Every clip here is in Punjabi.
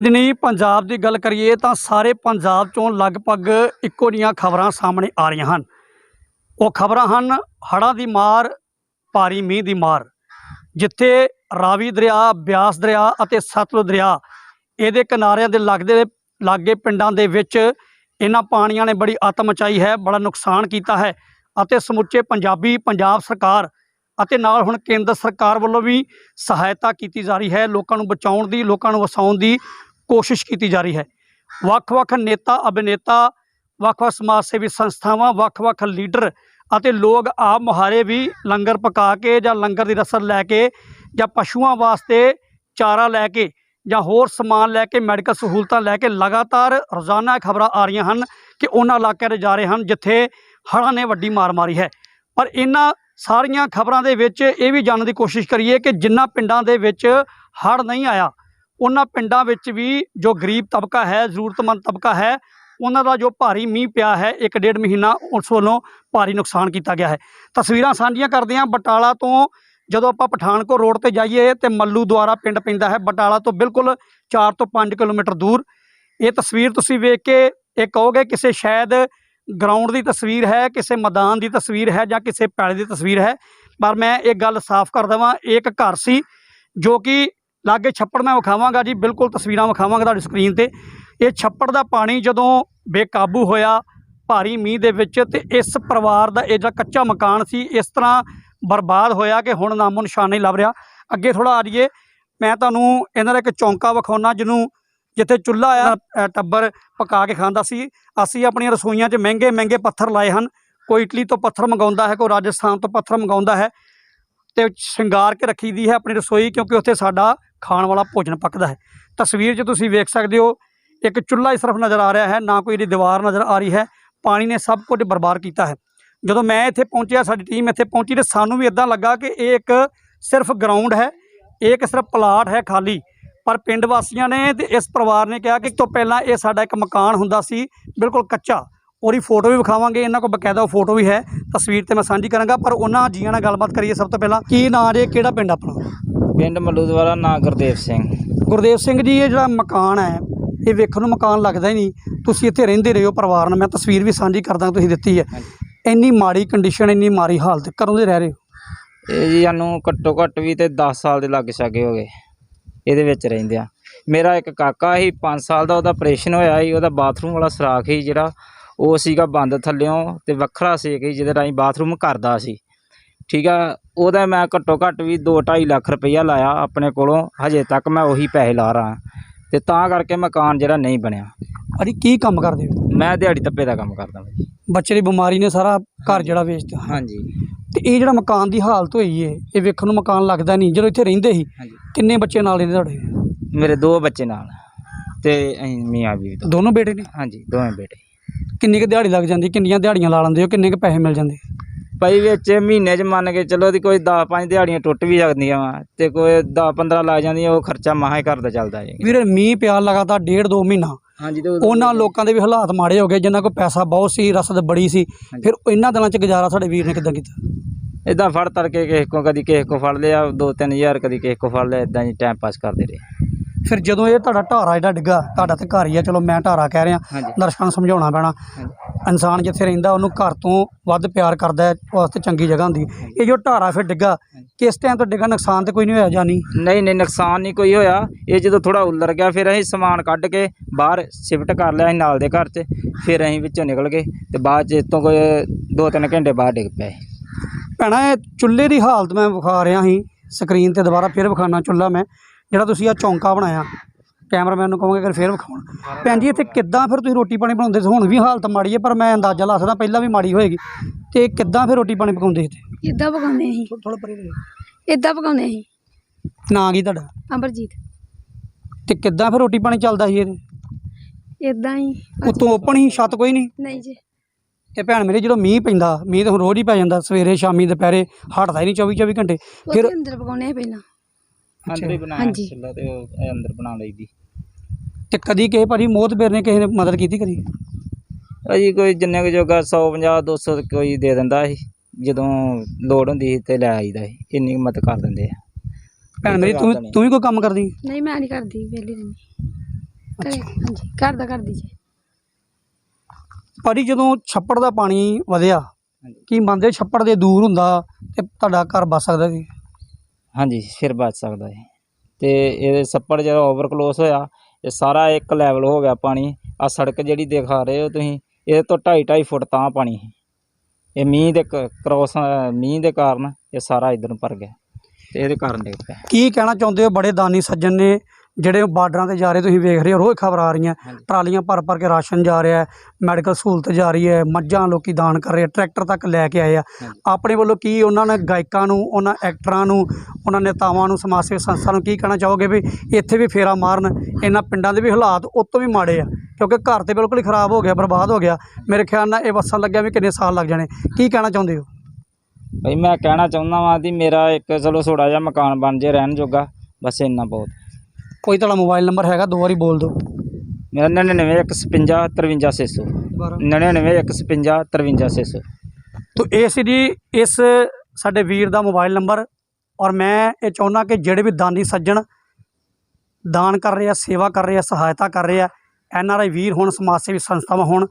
ਦਿਨੀ ਪੰਜਾਬ ਦੀ ਗੱਲ ਕਰੀਏ ਤਾਂ ਸਾਰੇ ਪੰਜਾਬ ਚੋਂ ਲਗਭਗ ਇੱਕੋ ਜਿਹੀਆਂ ਖਬਰਾਂ ਸਾਹਮਣੇ ਆ ਰਹੀਆਂ ਹਨ। ਉਹ ਖਬਰਾਂ ਹਨ, ਹੜ੍ਹਾਂ ਦੀ ਮਾਰ, ਭਾਰੀ ਮੀਂਹ ਦੀ ਮਾਰ, ਜਿੱਥੇ ਰਾਵੀ ਦਰਿਆ, ਬਿਆਸ ਦਰਿਆ ਅਤੇ ਸਤਲੁਜ ਦਰਿਆ, ਇਹਦੇ ਕਿਨਾਰਿਆਂ ਦੇ ਲੱਗਦੇ ਲਾਗੇ ਪਿੰਡਾਂ ਦੇ ਵਿੱਚ ਇਹਨਾਂ ਪਾਣੀਆਂ ਨੇ ਬੜੀ ਅੱਤ ਮਚਾਈ ਹੈ, ਬੜਾ ਨੁਕਸਾਨ ਕੀਤਾ ਹੈ ਅਤੇ ਸਮੁੱਚੇ ਪੰਜਾਬੀ, ਪੰਜਾਬ ਸਰਕਾਰ ਅਤੇ ਨਾਲ ਹੁਣ ਕੇਂਦਰ ਸਰਕਾਰ ਵੱਲੋਂ ਵੀ ਸਹਾਇਤਾ ਕੀਤੀ ਜਾ ਰਹੀ ਹੈ। ਲੋਕਾਂ ਨੂੰ ਬਚਾਉਣ ਦੀ, ਲੋਕਾਂ ਨੂੰ ਵਸਾਉਣ ਦੀ ਕੋਸ਼ਿਸ਼ ਕੀਤੀ ਜਾ ਰਹੀ ਹੈ। ਵੱਖ-ਵੱਖ ਨੇਤਾ, ਅਭਿਨੇਤਾ, ਵੱਖ-ਵੱਖ ਸਮਾਜ ਸੇਵੀ ਸੰਸਥਾਵਾਂ, ਵੱਖ-ਵੱਖ ਲੀਡਰ ਅਤੇ ਲੋਕ ਆਪ ਮੁਹਾਰੇ ਵੀ ਲੰਗਰ ਪਕਾ ਕੇ ਜਾਂ ਲੰਗਰ ਦੀ ਰਸਦ ਲੈ ਕੇ ਜਾਂ ਪਸ਼ੂਆਂ ਵਾਸਤੇ ਚਾਰਾ ਲੈ ਕੇ ਜਾਂ ਹੋਰ ਸਮਾਨ ਲੈ ਕੇ, ਮੈਡੀਕਲ ਸਹੂਲਤਾਂ ਲੈ ਕੇ ਲਗਾਤਾਰ ਰੋਜ਼ਾਨਾ ਖਬਰਾਂ ਆ ਰਹੀਆਂ ਹਨ ਕਿ ਉਹਨਾਂ ਇਲਾਕਿਆਂ 'ਤੇ ਜਾ ਰਹੇ ਹਨ ਜਿੱਥੇ ਹੜ੍ਹਾਂ ਨੇ ਵੱਡੀ ਮਾਰ ਮਾਰੀ ਹੈ। ਪਰ ਇਹਨਾਂ ਸਾਰੀਆਂ ਖਬਰਾਂ ਦੇ ਵਿੱਚ ਇਹ ਵੀ ਜਾਣਨ ਦੀ ਕੋਸ਼ਿਸ਼ ਕਰੀਏ ਕਿ ਜਿਨ੍ਹਾਂ ਪਿੰਡਾਂ ਦੇ ਵਿੱਚ ਹੜ੍ਹ ਨਹੀਂ ਆਇਆ ਉਹਨਾਂ ਪਿੰਡਾਂ ਵਿੱਚ ਵੀ ਜੋ ਗਰੀਬ ਤਬਕਾ ਹੈ, ਜ਼ਰੂਰਤਮੰਦ ਤਬਕਾ ਹੈ, ਉਹਨਾਂ ਦਾ ਜੋ ਭਾਰੀ ਮੀਂਹ ਪਿਆ ਹੈ, ਇੱਕ ਡੇਢ ਮਹੀਨਾ ਉਸ ਵੱਲੋਂ ਭਾਰੀ ਨੁਕਸਾਨ ਕੀਤਾ ਗਿਆ ਹੈ। ਤਸਵੀਰਾਂ ਸਾਂਝੀਆਂ ਕਰਦੇ ਹਾਂ ਬਟਾਲਾ ਤੋਂ। ਜਦੋਂ ਆਪਾਂ ਪਠਾਨਕੋਟ ਰੋਡ ਤੇ ਜਾਈਏ ਤੇ ਮੱਲੂ ਦੁਆਰਾ ਪਿੰਡ ਪੈਂਦਾ ਹੈ, ਬਟਾਲਾ ਤੋਂ ਬਿਲਕੁਲ 4 ਤੋਂ 5 ਕਿਲੋਮੀਟਰ ਦੂਰ। ਇਹ ਤਸਵੀਰ ਤੁਸੀਂ ਵੇਖ ਕੇ ਇਹ ਕਹੋਗੇ ਕਿਸੇ ਸ਼ਾਇਦ ਗਰਾਊਂਡ ਦੀ ਤਸਵੀਰ ਹੈ, ਕਿਸੇ ਮੈਦਾਨ ਦੀ ਤਸਵੀਰ ਹੈ ਜਾਂ ਕਿਸੇ ਪੈਲੀ ਦੀ ਤਸਵੀਰ ਹੈ। ਪਰ ਮੈਂ ਇਹ ਗੱਲ ਸਾਫ਼ ਕਰ ਦੇਵਾਂ, ਇਹ ਇੱਕ ਘਰ ਸੀ ਜੋ ਕਿ ਲਾਗੇ ਛੱਪੜ ਮੈਂ ਵਿਖਾਵਾਂਗਾ ਜੀ, ਬਿਲਕੁਲ ਤਸਵੀਰਾਂ ਵਿਖਾਵਾਂਗਾ ਤੁਹਾਡੀ ਸਕਰੀਨ ਤੇ। ਇਹ ਛੱਪੜ ਦਾ ਪਾਣੀ ਜਦੋਂ ਬੇਕਾਬੂ ਹੋਇਆ ਭਾਰੀ ਮੀਂਹ ਦੇ ਵਿੱਚ ਤੇ ਇਸ ਪਰਿਵਾਰ ਦਾ ਇਹ ਜਿਹੜਾ ਕੱਚਾ ਮਕਾਨ ਸੀ, ਇਸ ਤਰ੍ਹਾਂ ਬਰਬਾਦ ਹੋਇਆ ਕਿ ਹੁਣ ਨਾਮੋ ਨਿਸ਼ਾਨ ਨਹੀਂ ਲੱਭ ਰਿਹਾ। ਅੱਗੇ ਥੋੜਾ ਆ ਜਾਈਏ। ਮੈਂ ਤੁਹਾਨੂੰ ਇਹਨਾਂ ਦਾ ਇੱਕ ਚੌਂਕਾ ਵਿਖਾਉਣਾ ਜਿਹਨੂੰ ਜਿੱਥੇ ਚੁੱਲ੍ਹਾ ਆ ਟੱਬਰ ਪਕਾ ਕੇ ਖਾਂਦਾ ਸੀ। ਅਸੀਂ ਆਪਣੀਆਂ ਰਸੋਈਆਂ 'ਚ ਮਹਿੰਗੇ ਮਹਿੰਗੇ ਪੱਥਰ ਲਾਏ ਹਨ। ਕੋਈ ਇਟਲੀ ਤੋਂ ਪੱਥਰ ਮੰਗਾਉਂਦਾ ਹੈ, ਕੋਈ ਰਾਜਸਥਾਨ ਤੋਂ ਪੱਥਰ ਮੰਗਾਉਂਦਾ ਹੈ ਤੇ ਸ਼ਿੰਗਾਰ ਕੇ ਰੱਖੀ ਦੀ ਹੈ ਆਪਣੀ ਰਸੋਈ, ਕਿਉਂਕਿ ਉੱਥੇ ਸਾਡਾ ਖਾਣ ਵਾਲਾ ਭੋਜਨ ਪੱਕਦਾ ਹੈ। ਤਸਵੀਰ 'ਚ ਤੁਸੀਂ ਵੇਖ ਸਕਦੇ ਹੋ, ਇੱਕ ਚੁੱਲ੍ਹਾ ਹੀ ਸਿਰਫ ਨਜ਼ਰ ਆ ਰਿਹਾ ਹੈ, ਨਾ ਕੋਈ ਇਹਦੀ ਦੀਵਾਰ ਨਜ਼ਰ ਆ ਰਹੀ ਹੈ, ਪਾਣੀ ਨੇ ਸਭ ਕੁਝ ਬਰਬਾਦ ਕੀਤਾ ਹੈ। ਜਦੋਂ ਮੈਂ ਇੱਥੇ ਪਹੁੰਚਿਆ, ਸਾਡੀ ਟੀਮ ਇੱਥੇ ਪਹੁੰਚੀ ਤੇ ਸਾਨੂੰ ਵੀ ਇਦਾਂ ਲੱਗਾ ਕਿ ਇਹ ਇੱਕ ਸਿਰਫ ਗਰਾਊਂਡ ਹੈ, ਇਹ ਇੱਕ ਸਿਰਫ ਪਲਾਟ ਹੈ ਖਾਲੀ। ਪਰ ਪਿੰਡ ਵਾਸੀਆਂ ਨੇ ਤੇ ਇਸ ਪਰਿਵਾਰ ਨੇ ਕਿਹਾ ਕਿ ਇਸ ਤੋਂ ਪਹਿਲਾਂ ਇਹ ਸਾਡਾ ਇੱਕ ਮਕਾਨ ਹੁੰਦਾ ਸੀ, ਬਿਲਕੁਲ ਕੱਚਾ। ਉਹਦੀ ਫੋਟੋ ਵੀ ਵਿਖਾਵਾਂਗੇ, ਇਹਨਾਂ ਕੋਲ ਬਕਾਇਦਾ ਫੋਟੋ ਵੀ ਹੈ। ਤਸਵੀਰ ਤੇ ਮੈਂ ਸਾਂਝੀ ਕਰਾਂਗਾ, ਪਰ ਉਹਨਾਂ ਜੀਆਂ ਨਾਲ ਗੱਲਬਾਤ ਕਰੀਏ ਸਭ ਤੋਂ ਪਹਿਲਾਂ, ਕੀ ਨਾਂ ਜੇ, ਕਿਹੜਾ ਪਿੰਡ ਆਪਣਾ? ਪਿੰਡ ਮਲੂਦਵਾਲਾ ਨਾਂ ਗੁਰਦੇਵ ਸਿੰਘ। ਗੁਰਦੇਵ ਸਿੰਘ ਜੀ ਇਹ ਜਿਹੜਾ ਮਕਾਨ ਹੈ ਇਹ ਵੇਖਣ ਨੂੰ ਮਕਾਨ ਲੱਗਦਾ ਹੀ ਨਹੀਂ। ਤੁਸੀਂ ਇੱਥੇ ਰਹਿੰਦੇ ਰਹੇ ਹੋ ਪਰਿਵਾਰ ਨਾਲ ਮੈਂ ਤਸਵੀਰ ਵੀ ਸਾਂਝੀ ਕਰਦਾ ਤੁਸੀਂ ਦਿੱਤੀ ਹੈ। ਇੰਨੀ ਮਾੜੀ ਕੰਡੀਸ਼ਨ ਇੰਨੀ ਮਾੜੀ ਹਾਲਤ ਕਦੋਂ ਦੇ ਰਹਿ ਰਹੇ ਹੋ? ਇਹ ਜੀ ਸਾਨੂੰ ਘੱਟੋ ਘੱਟ ਵੀ ਤੇ 10 ਸਾਲ ਦੇ ਲੱਗ ਛਾਗੇ ਹੋ ਗਏ ਇਹਦੇ ਵਿੱਚ ਰਹਿੰਦੇ ਆ। ਮੇਰਾ ਇੱਕ ਕਾਕਾ ਸੀ 5 ਸਾਲ ਦਾ ਉਹਦਾ ਆਪਰੇਸ਼ਨ ਹੋਇਆ ਸੀ ਉਹਦਾ ਬਾਥਰੂਮ ਵਾਲਾ ਸਰਾਖ ਸੀ ਜਿਹੜਾ ਉਹ ਸੀਗਾ ਬੰਦ ਥੱਲਿਓਂ ਤੇ ਵੱਖਰਾ ਸੀ ਕਿ ਜਿਹਦੇ ਰਾਹੀਂ ਬਾਥਰੂਮ ਕਰਦਾ ਸੀ। ਠੀਕ ਆ ਉਹਦਾ ਮੈਂ ਘੱਟੋ ਘੱਟ ਵੀ 2.5 ਲੱਖ ਰੁਪਈਆ ਲਾਇਆ ਆਪਣੇ ਕੋਲੋਂ ਹਜੇ ਤੱਕ ਮੈਂ ਉਹੀ ਪੈਸੇ ਲਾ ਰਹਾ। ਤੇ ਤਾਂ ਕਰਕੇ ਮਕਾਨ ਜਿਹੜਾ ਨਹੀਂ ਬਣਿਆ। ਅਰੇ ਕੀ ਕੰਮ ਕਰਦੇ ਹੋ? ਮੈਂ ਦਿਹਾੜੀ ਤੱਪੇ ਦਾ ਕੰਮ ਕਰਦਾ ਹਾਂ ਜੀ ਬੱਚੇ ਦੀ ਬਿਮਾਰੀ ਨੇ ਸਾਰਾ ਘਰ ਜਿਹੜਾ ਵੇਚਤਾ ਹਾਂਜੀ। ਤੇ ਇਹ ਜਿਹੜਾ ਮਕਾਨ ਦੀ ਹਾਲਤ ਹੋਈ ਏ ਇਹ ਵੇਖਣ ਨੂੰ ਮਕਾਨ ਲੱਗਦਾ ਨਹੀਂ। ਜਦੋਂ ਇੱਥੇ ਰਹਿੰਦੇ ਸੀ ਹਾਂਜੀ। ਕਿੰਨੇ ਬੱਚੇ ਨਾਲ ਰਹਿੰਦੇ ਤੁਹਾਡੇ? ਮੇਰੇ ਦੋ ਬੱਚੇ ਨਾਲ ਤੇ ਅਸੀਂ ਮੀਆਂ ਬੀਵੀ ਦੋਨੋਂ ਬੇਟੇ ਨੇ? ਹਾਂਜੀ ਦੋਵੇਂ ਬੇਟੇ। ਕਿੰਨੀ ਕੁ ਦਿਹਾੜੀ ਲੱਗ ਜਾਂਦੀ? ਕਿੰਨੀਆਂ ਦਿਹਾੜੀਆਂ ਲਾ ਲੈਂਦੇ ਹੋ? ਕਿੰਨੇ ਕੁ ਪੈਸੇ ਮਿਲ ਜਾਂਦੇ? ਭਾਈ ਵਿੱਚ ਮਹੀਨੇ 'ਚ ਮੰਨ ਕੇ ਚਲੋ ਦੀ ਕੋਈ 10-5 ਦਿਹਾੜੀਆਂ ਟੁੱਟ ਵੀ ਜਾਂਦੀਆਂ ਵਾ ਤੇ ਕੋਈ 10-15 ਲੱਗ ਜਾਂਦੀਆਂ ਉਹ ਖਰਚਾ ਮਹਾ ਹੀ ਘਰ ਦਾ ਚੱਲਦਾ ਜੀ। ਵੀਰੇ ਮੀਂਹ ਪਿਆ ਲਗਾਤਾਰ ਡੇਢ ਦੋ ਮਹੀਨਾ। ਹਾਂਜੀ ਤੇ ਉਹਨਾਂ ਲੋਕਾਂ ਦੇ ਵੀ ਹਾਲਾਤ ਮਾੜੇ ਹੋ ਗਏ ਜਿਨ੍ਹਾਂ ਕੋਲ ਪੈਸਾ ਬਹੁਤ ਸੀ ਰਸਦ ਬੜੀ ਸੀ। ਫਿਰ ਇਹਨਾਂ ਦਿਨਾਂ 'ਚ ਗੁਜ਼ਾਰਾ ਸਾਡੇ ਵੀਰ ਨੇ ਕਿੱਦਾਂ ਕੀਤਾ? ਇਦਾਂ ਫੜ ਤੜ ਕੇ ਕਿਸੇ ਕੋ ਕਦੀ ਕਿਸੇ ਕੋ ਫੜ ਲਿਆ 2-3000 ਕਦੀ ਕਿਸੇ ਕੋ ਫੜ ਲਿਆ ਇਦਾਂ ਹੀ ਟਾਈਮ ਪਾਸ ਕਰਦੇ ਰਹੇ। ਫਿਰ ਜਦੋਂ ਇਹ ਤੁਹਾਡਾ ਢਾਰਾ ਜਿਹੜਾ ਡਿੱਗਾ ਤੁਹਾਡਾ ਤੇ ਘਰ ਹੀ ਆ ਚਲੋ ਮੈਂ ਢਾਰਾ ਕਹਿ ਰਿਹਾ ਦਰਸ਼ਕਾਂ ਨੂੰ ਸਮਝਾਉਣਾ ਪੈਣਾ। ਇਨਸਾਨ ਜਿੱਥੇ ਰਹਿੰਦਾ ਉਹਨੂੰ ਘਰ ਤੋਂ ਵੱਧ ਪਿਆਰ ਕਰਦਾ ਹੈ ਵਾਸਤੇ ਚੰਗੀ ਜਗ੍ਹਾ ਹੁੰਦੀ ਹੈ। ਇਹ ਜੋ ਢਾਰਾ ਫਿਰ ਡਿੱਗਾ ਕਿਸ ਟਾਈਮ ਤੋਂ ਡਿੱਗਾ ਨੁਕਸਾਨ ਤੇ ਕੋਈ ਨਹੀਂ ਹੋਇਆ ਜਾਨੀ ਨਹੀਂ? ਨਹੀਂ ਨੁਕਸਾਨ ਨਹੀਂ ਕੋਈ ਹੋਇਆ। ਇਹ ਜਦੋਂ ਥੋੜਾ ਉੱਲਰ ਗਿਆ ਫਿਰ ਅਸੀਂ ਸਮਾਨ ਕੱਢ ਕੇ ਬਾਹਰ ਸ਼ਿਫਟ ਕਰ ਲਿਆ ਅਸੀਂ ਨਾਲ ਦੇ ਘਰ 'ਚ। ਫਿਰ ਅਸੀਂ ਵਿੱਚੋਂ ਨਿਕਲ ਗਏ ਤੇ ਬਾਅਦ 'ਚ ਇੱਥੋਂ ਕੋਈ 2-3 ਘੰਟੇ ਬਾਅਦ ਡਿੱਗ ਪਏ। ਭੈਣਾ ਇਹ ਚੁੱਲ੍ਹੇ ਦੀ ਹਾਲਤ ਮੈਂ ਵਿਖਾ ਰਿਹਾ ਸੀ ਸਕਰੀਨ ਤੇ ਦੁਬਾਰਾ ਫਿਰ ਵਿਖਾਣਾ ਚੁੱਲ੍ਹਾ ਮੈਂ ਜਿਹੜਾ ਤੁਸੀਂ ਆ ਚੌਂਕਾ ਬਣਾਇਆ। ਕੈਮਰਾਮੈਨ ਨੂੰ ਕਹਾਂਗੇ ਕਿ ਫਿਰ ਵਿਖਾਉਣ। ਭੈਣ ਜੀ ਇੱਥੇ ਕਿੱਦਾਂ ਫਿਰ ਤੁਸੀਂ ਰੋਟੀ ਪਾਣੀ ਬਣਾਉਂਦੇ? ਸੀ ਹੁਣ ਵੀ ਹਾਲਤ ਮਾੜੀ ਹੈ ਪਰ ਮੈਂ ਅੰਦਾਜ਼ਾ ਲਾ ਸਕਦਾ ਪਹਿਲਾਂ ਵੀ ਮਾੜੀ ਹੋਏਗੀ। ਤੇ ਕਿੱਦਾਂ ਫਿਰ ਰੋਟੀ ਪਾਣੀ ਪਕਾਉਂਦੇ ਸੀ ਇੱਥੇ? ਇਦਾਂ ਪਕਾਉਂਦੇ ਅਸੀਂ? ਥੋੜਾ ਪਰੇ ਇਦਾਂ ਪਕਾਉਂਦੇ ਅਸੀਂ। ਨਾਂ ਕੀ ਤੁਹਾਡਾ? ਅਮਰਜੀਤ ਤੇ ਕਿੱਦਾਂ ਫਿਰ ਰੋਟੀ ਪਾਣੀ ਚੱਲਦਾ ਸੀ ਇਹਦੇ? ਇਦਾਂ ਹੀ। ਉੱਤੋਂ ਓਪਨ ਹੀ ਛੱਤ ਕੋਈ ਨਹੀਂ? ਨਹੀਂ ਜੀ। ਤੇ ਭੈਣ ਮੇਰੇ ਜਦੋਂ ਮੀਂਹ ਪੈਂਦਾ ਮੀਂਹ ਤਾਂ ਹੁਣ ਰੋਜ਼ ਹੀ ਪੈ ਜਾਂਦਾ ਸਵੇਰੇ ਸ਼ਾਮੀ ਦੁਪਹਿਰੇ ਹਟਦਾ ਹੀ ਨਹੀਂ 24 24 ਘੰਟੇ ਫਿਰ ਉਹਦੇ ਅੰਦਰ ਪਕਾਉਂਦੇ ਸੀ ਪਹਿਲਾਂ। ਅੰਦਰ ਹੀ ਬਣਾਇਆ ਹਾਂਜੀ। ਚੁੱਲ੍ਹਾ ਤੇ ਉਹ ਅੰਦਰ ਬਣਾ ਲਈਦੀ। ਤੇ ਕਦੀ ਕਿਸੇ ਭਾਜੀ ਮੋਹਤਬੇਰ ਨੇ ਕਿਸੇ ਨੇ ਮਦਦ ਕੀਤੀ ਕਦੀ? ਅਜੀ ਕੋਈ ਜਿੰਨੇ ਕੁ ਜੋਗਾ 150 200 ਕੋਈ ਦੇ ਦਿੰਦਾ ਸੀ ਜਦੋਂ ਲੋੜ ਹੁੰਦੀ ਸੀ ਤੇ ਲੈ ਆਈਦਾ ਸੀ ਇੰਨੀ ਕੁ ਮਦਦ ਕਰ ਦਿੰਦੇ ਆ। ਭੈਣ ਮੇਰੀ ਤੂੰ ਤੂੰ ਵੀ ਕੋਈ ਕੰਮ ਕਰਦੀ? ਨਹੀਂ ਮੈਂ ਨਹੀਂ ਕਰਦੀ ਵਿਹਲੀ ਰਹਿੰਦੀ। ਘਰੇ ਹਾਂਜੀ ਘਰ ਦਾ ਕਰਦੀ ਜੀ। ਭਾਜੀ ਜਦੋਂ ਛੱਪੜ ਦਾ ਪਾਣੀ ਵਧਿਆ। ਕੀ ਮੰਨਦੇ ਛੱਪੜ ਦੇ ਦੂਰ ਹੁੰਦਾ ਤੇ ਤੁਹਾਡਾ ਘਰ ਬਚ ਸਕਦਾ ਸੀ? ਹਾਂਜੀ ਫਿਰ ਬਚ ਸਕਦਾ ਹੈ ਤੇ ਇਹ ਛੱਪੜ ਜਿਹੜਾ ਓਵਰਕਲੋਸ ਹੋਇਆ ਇਹ ਸਾਰਾ ਇੱਕ ਲੈਵਲ ਹੋ ਗਿਆ ਪਾਣੀ। ਆ ਸੜਕ ਜਿਹੜੀ ਦਿਖਾ ਰਹੇ ਹੋ ਤੁਸੀਂ ਇਹਦੇ ਤੋਂ 2.5 2.5 ਫੁੱਟ ਤਾਂ ਪਾਣੀ ਸੀ। ਇਹ ਮੀਂਹ ਦੇ ਕਰੋਸ ਮੀਂਹ ਦੇ ਕਾਰਨ ਇਹ ਸਾਰਾ ਇਧਰ ਨੂੰ ਭਰ ਗਿਆ। ਤੇ ਇਹਦੇ ਕਾਰਨ ਦੇਖ ਪਿਆ। ਕੀ ਕਹਿਣਾ ਚਾਹੁੰਦੇ ਹੋ? ਬੜੇ ਦਾਨੀ ਸੱਜਣ ਨੇ ਜਿਹੜੇ ਬਾਰਡਰਾਂ ਤੇ ਜਾ ਰਹੇ ਤੁਸੀਂ ਵੇਖ ਰਹੇ ਹੋ ਰੋਜ਼ ਖਬਰ ਆ ਰਹੀਆਂ। ਟਰਾਲੀਆਂ ਭਰ ਭਰ ਕੇ ਰਾਸ਼ਨ ਜਾ ਰਿਹਾ ਹੈ ਮੈਡੀਕਲ ਸਹੂਲਤ ਜਾ ਰਹੀ ਹੈ ਮੱਝਾਂ ਲੋਕੀ ਦਾਨ ਕਰ ਰਹੇ ਆ ਟਰੈਕਟਰ ਤੱਕ ਲੈ ਕੇ ਆਏ ਆ। ਆਪਣੇ ਵੱਲੋਂ ਕੀ ਉਹਨਾਂ ਨੇ ਗਾਇਕਾਂ ਨੂੰ ਉਹਨਾਂ ਐਕਟਰਾਂ ਨੂੰ ਉਹਨਾਂ ਨੇਤਾਵਾਂ ਨੂੰ ਸਮਾਜ ਸੇਵੀ ਸੰਸਥਾ ਨੂੰ ਕੀ ਕਹਿਣਾ ਚਾਹੋਗੇ ਵੀ ਇੱਥੇ ਵੀ ਫੇਰਾ ਮਾਰਨ ਇਹਨਾਂ ਪਿੰਡਾਂ ਦੇ ਵੀ ਹਾਲਾਤ ਉਹ ਤੋਂ ਵੀ ਮਾੜੇ ਆ? ਕਿਉਂਕਿ ਘਰ ਤੇ ਬਿਲਕੁਲ ਹੀ ਖਰਾਬ ਹੋ ਗਿਆ ਬਰਬਾਦ ਹੋ ਗਿਆ। ਮੇਰੇ ਖਿਆਲ ਨਾਲ ਇਹ ਵਸਣ ਲੱਗਿਆ ਵੀ ਕਿੰਨੇ ਸਾਲ ਲੱਗ ਜਾਣੇ। ਕੀ ਕਹਿਣਾ ਚਾਹੁੰਦੇ ਹੋ? ਬਈ ਮੈਂ ਕਹਿਣਾ ਚਾਹੁੰਦਾ ਵਾਂ ਕਿ ਮੇਰਾ ਇੱਕ ਚਲੋ ਥੋੜਾ ਜਿਹਾ ਮਕਾਨ ਬਣ ਜੇ ਰਹਿਣ ਜੋਗਾ ਬਸ ਇੰਨਾ ਬਹੁਤ। ਕੋਈ ਤੁਹਾਡਾ ਮੋਬਾਈਲ ਨੰਬਰ ਹੈਗਾ ਦੋ ਵਾਰੀ ਬੋਲ ਦਿਓ। ਮੇਰਾ 9915 53600 9915 53600 ਤੋ ਇਹ ਸੀ ਜੀ ਇਸ ਸਾਡੇ ਵੀਰ ਦਾ ਮੋਬਾਈਲ ਨੰਬਰ ਔਰ ਮੈਂ ਇਹ ਚਾਹੁੰਦਾ ਕਿ ਜਿਹੜੇ ਵੀ ਦਾਨੀ ਸੱਜਣ ਦਾਨ ਕਰ ਰਹੇ ਆ ਸੇਵਾ ਕਰ ਰਹੇ ਆ ਸਹਾਇਤਾ ਕਰ ਰਹੇ ਆ ਐਨ ਆਰ ਆਈ ਵੀਰ ਹੋਣ ਸਮਾਜ ਸੇਵੀ ਸੰਸਥਾਵਾਂ ਹੋਣ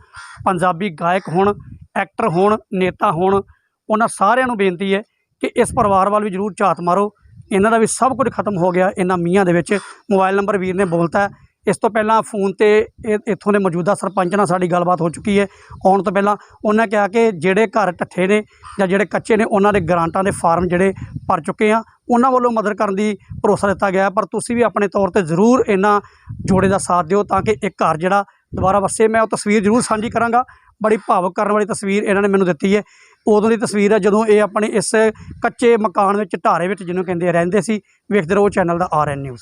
ਪੰਜਾਬੀ ਗਾਇਕ ਹੋਣ ਐਕਟਰ ਹੋਣ ਨੇਤਾ ਹੋਣ ਉਹਨਾਂ ਸਾਰਿਆਂ ਨੂੰ ਬੇਨਤੀ ਹੈ ਕਿ ਇਸ ਪਰਿਵਾਰ ਵੱਲ ਵੀ ਜ਼ਰੂਰ ਝਾਤ ਮਾਰੋ। ਇਹਨਾਂ ਦਾ ਵੀ ਸਭ ਕੁਝ ਖਤਮ ਹੋ ਗਿਆ ਇਹਨਾਂ ਮੀਆਂ ਦੇ ਵਿੱਚ। ਮੋਬਾਈਲ ਨੰਬਰ ਵੀਰ ਨੇ ਬੋਲਤਾ ਇਸ ਤੋਂ ਪਹਿਲਾਂ ਫੋਨ ਤੇ ਇਹ ਇੱਥੋਂ ਦੇ ਮੌਜੂਦਾ ਸਰਪੰਚ ਨਾਲ ਸਾਡੀ ਗੱਲਬਾਤ ਹੋ ਚੁੱਕੀ ਹੈ। ਆਉਣ ਤੋਂ ਪਹਿਲਾਂ ਉਹਨਾਂ ਕਿਹਾ ਕਿ ਜਿਹੜੇ ਘਰ ਢੱਠੇ ਨੇ ਜਾਂ ਜਿਹੜੇ ਕੱਚੇ ਨੇ, ਉਹਨਾਂ ਦੇ ਗਰਾਂਟਾਂ ਦੇ ਫਾਰਮ ਜਿਹੜੇ ਭਰ ਚੁੱਕੇ ਆ ਉਹਨਾਂ ਵੱਲੋਂ ਮਦਦ ਕਰਨ ਦੀ ਭਰੋਸਾ ਦਿੱਤਾ ਗਿਆ ਪਰ ਤੁਸੀਂ ਵੀ ਆਪਣੇ ਤੌਰ ਤੇ ਜ਼ਰੂਰ ਇਹਨਾਂ ਜੋੜੇ ਦਾ ਸਾਥ ਦਿਓ ਤਾਂ ਕਿ ਇੱਕ ਘਰ ਜਿਹੜਾ ਦੁਬਾਰਾ ਵਸੇ। ਮੈਂ ਉਹ ਤਸਵੀਰ ਜ਼ਰੂਰ ਸਾਂਝੀ ਕਰਾਂਗਾ। ਬੜੀ ਭਾਵੁਕ ਕਰਨ ਵਾਲੀ ਤਸਵੀਰ ਇਹਨਾਂ ਨੇ ਮੈਨੂੰ ਦਿੱਤੀ ਹੈ। ਉਦੋਂ ਦੀ ਤਸਵੀਰ ਹੈ ਜਦੋਂ ਇਹ ਆਪਣੇ ਇਸ ਕੱਚੇ ਮਕਾਨ ਵਿੱਚ, ਢਾਰੇ ਵਿੱਚ ਜਿਹਨੂੰ ਕਹਿੰਦੇ ਰਹਿੰਦੇ ਸੀ। ਵੇਖਦੇ ਰਹੋ, ਚੈਨਲ ਦਾ ਆਰ ਐਨ ਨਿਊਜ਼।